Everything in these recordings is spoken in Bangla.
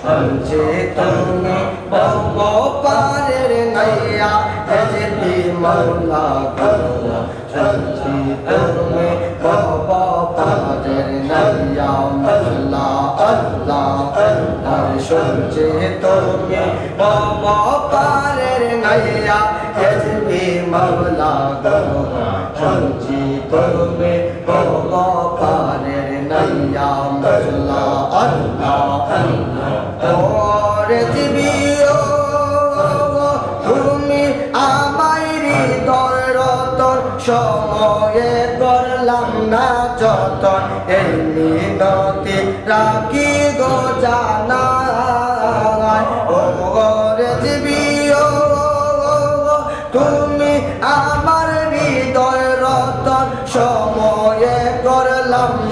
শুনছি তুমি বহু পারের নাইয়া হেজবি মৌলা গো শুনছি তুমি বহু পারের নাইয়া মৌলা আল্লাহ আল্লাহ শুনছি তুমি বহু পারের নাইয়া হেজবি মৌলা গো শুনছি তুমি বহু তুমি আমায় হৃদয় রতন সময়ে করলাম না যতন। এই মিনতি রাখি গো জানা।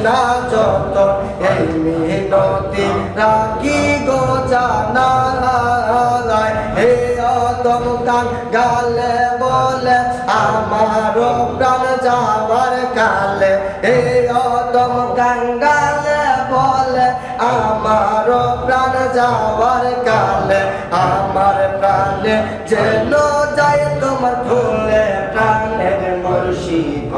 না যত এই মিনতি রাখি গো জানা হে অদম কান গালে বলে, আমার প্রাণ যাওয়ার কালে। হে অদম কান গালে বলে, আমার প্রাণ যাওয়ার কালে। আমার প্রাণে যেন যায় তোমার প্রাণের মুর্শিদ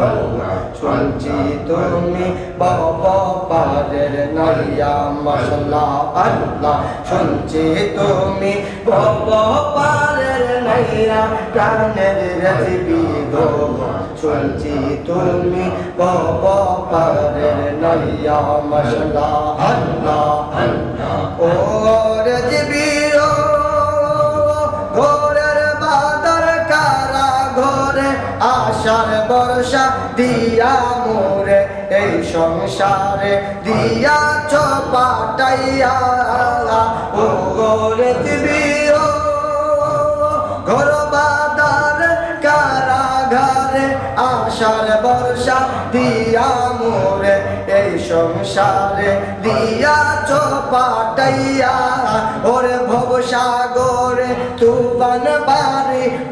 শুনছি তুমি বাবা পারের নাইয়া মশলা আল্লাহ শুনছি তুমি বাবা পারের নাইয়া প্রাণের রেসিপি শুনছি তুমি বাবা পারের নাইয়া মশলা আল্লাহ আল্লাহ ও দিয়া মোরে, এই সংসারে দিয়া চপাটাইয়া ও গোরে দিবি ঘর বাদর বর্ষা দিয়া মোরে, এই সংসারে দিয়া চপাটাইয়া ওরে ভবসাগরে তুফান বাড়ি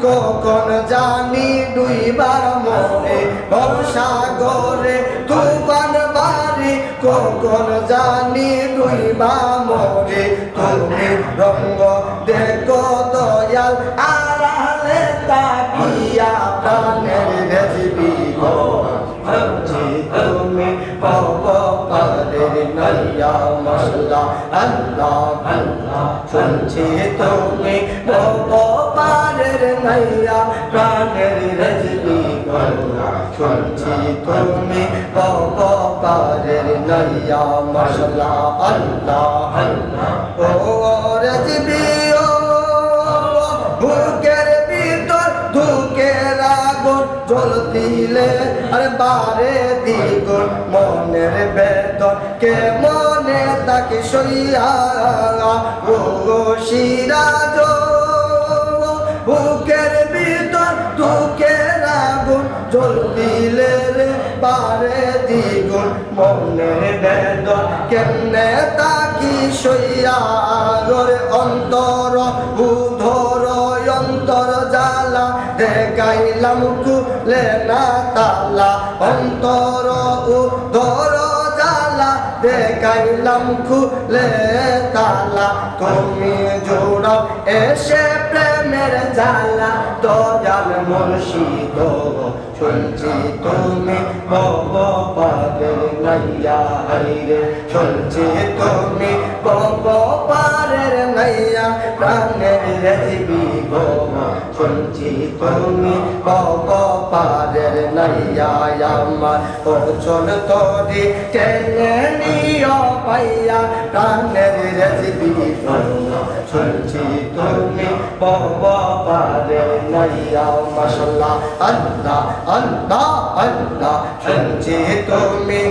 কখন জানি দুইবার মরে বর্ষাগরে তুফান বাড়ি কখন জানি দুইবার মরে তুমি রঙ্গ শুনছি তুমি পারের নাইয়া প্রাণের রেজবি গো শুনছি তুমি পারের নাইয়া মশলা আল্লাহ ও রেজবি ও বুকের ভিতর ধুকের আগুন জল দিলে আরে বারে দ্বিগুণ মনের বেদন কে মনে তাকে সইয়া ও সিরাজ বুকের ভিতর ধুকের আগুন জল দিলে রে বারে দ্বিগুণ মনের বেদন কেমনে তাকি সইয়া? রে অন্তর, উধর, অন্তর জালা দেখাইলাম কুলে না তালা। অন্তর, উধর দেখাইলাম খুলে তালা। তুমি জোড়াও এসে প্রেমের জালা দয়াল মুর্শিদ, শুনছি তুমি বব পাবে নাইয়া হাইরে শুনছি তুমি বব তুমি পারের নাইয়া আমার ও চল তোরি টেনে নিও পাইয়া রেজিবি গো শুনছি তুমি পারের নাইয়া মশলা আল্লাহ আল্লাহ আল্লাহ, শুনছি তুমি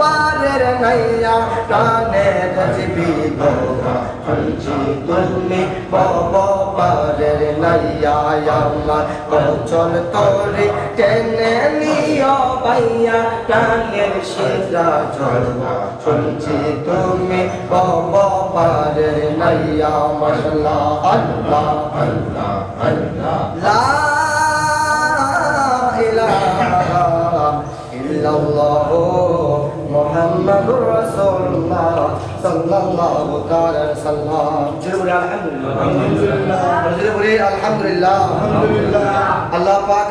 পারের নাইয়া রেজিবি গো শুনছি তুমি বব পারের নাইয়া আমার চল তোরে টেনে নিও ভাইয়া, প্রাণের সিজা চল শুনছি তুমি বব পারের নাইয়া মশলা আল্লাহ আল্লাহ আল্লাহ। লা রাসূলুল্লাহ সাল্লাল্লাহু তাআলা সাল্লাম। জোরে বলি আলহামদুলিল্লাহ। আলহামদুলিল্লাহ। আলহামদুলিল্লাহ। আলহামদুলিল্লাহ। আল্লাহ পাক